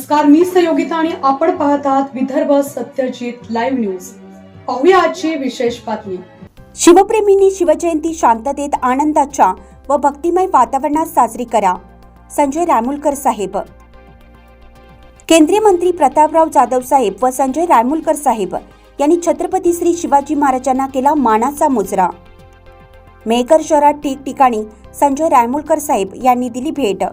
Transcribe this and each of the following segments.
नमस्कार मी सहयोगिता आणि आपण पाहत आहात विदर्भ सत्यजित लाईव्ह न्यूज. पाहूया आजची विशेष बातमी. शिवप्रेमींनी शिवजयंती शांततेत आनंदाच्या व भक्तिमय वातावरणात साजरी करा. संजय रायमुलकर साहेब. केंद्रीय मंत्री प्रतापराव जाधव साहेब व संजय रायमुलकर साहेब यांनी छत्रपती श्री शिवाजी महाराजांना केला मानाचा मुजरा. मेहकर शहरात ठिकठिकाणी संजय रायमुलकर साहेब यांनी दिली भेट.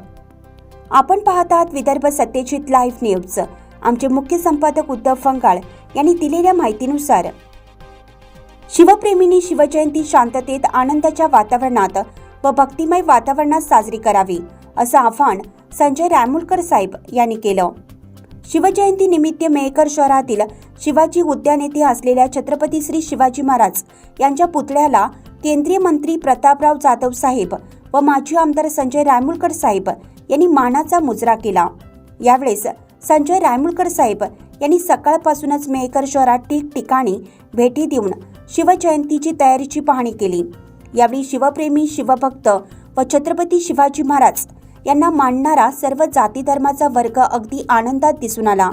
आपण पाहत आहात विदर्भ सत्यजित लाईव्ह न्यूज. आमचे मुख्य संपादक उद्धव फंगाळ यांनी दिलेल्या माहितीनुसार शिवप्रेमींनी शिवजयंती शांततेत आनंदाच्या वातावरणात व भक्तिमय वातावरणात साजरी करावी असं आवाहन संजय रायमुलकर साहेब यांनी केलं. शिवजयंती निमित्त मेहकर शहरातील शिवाजी उद्यान येथे असलेल्या छत्रपती श्री शिवाजी महाराज यांच्या पुतळ्याला केंद्रीय मंत्री प्रतापराव जाधव साहेब व माजी आमदार संजय रायमुलकर साहेब यांनी मानाचा मुजरा केला. यावेळेस संजय रायमुळकर साहेब यांनी सकाळपासूनच मेहकर शहरात ठिकठिकाणी भेटी देऊन शिवजयंतीची तयारीची पाहणी केली. यावेळी शिवप्रेमी शिवभक्त व छत्रपती शिवाजी महाराज यांना मानणारा सर्व जाती धर्माचा वर्ग अगदी आनंदात दिसून आला.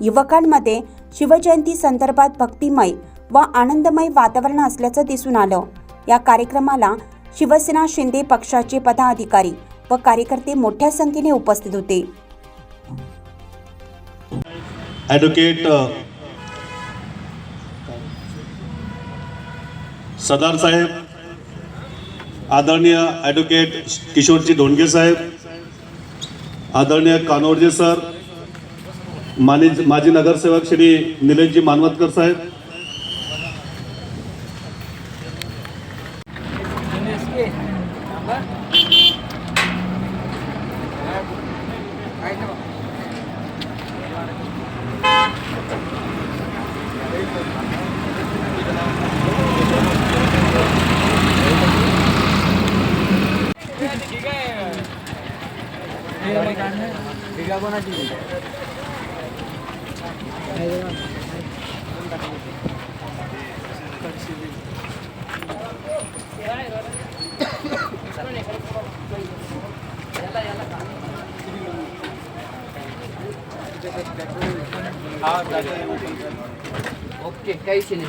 युवकांमध्ये शिवजयंती संदर्भात भक्तिमय व आनंदमय वातावरण असल्याचं दिसून आलं. या कार्यक्रमाला शिवसेना शिंदे पक्षाचे पदाधिकारी व कार्यकर्ते मोठ्या संख्येने उपस्थित होते. ॲडव्होकेट uh, सदार सरदार साहेब आदरणीय ॲडव्होकेट किशोरजी ढोंडगे साहेब आदरणीय कानोडजे सर मानी माजी नगरसेवक श्री निलेशजी मानवतकर साहेब. 가거나 지금. ઓકે કઈ છે નહીં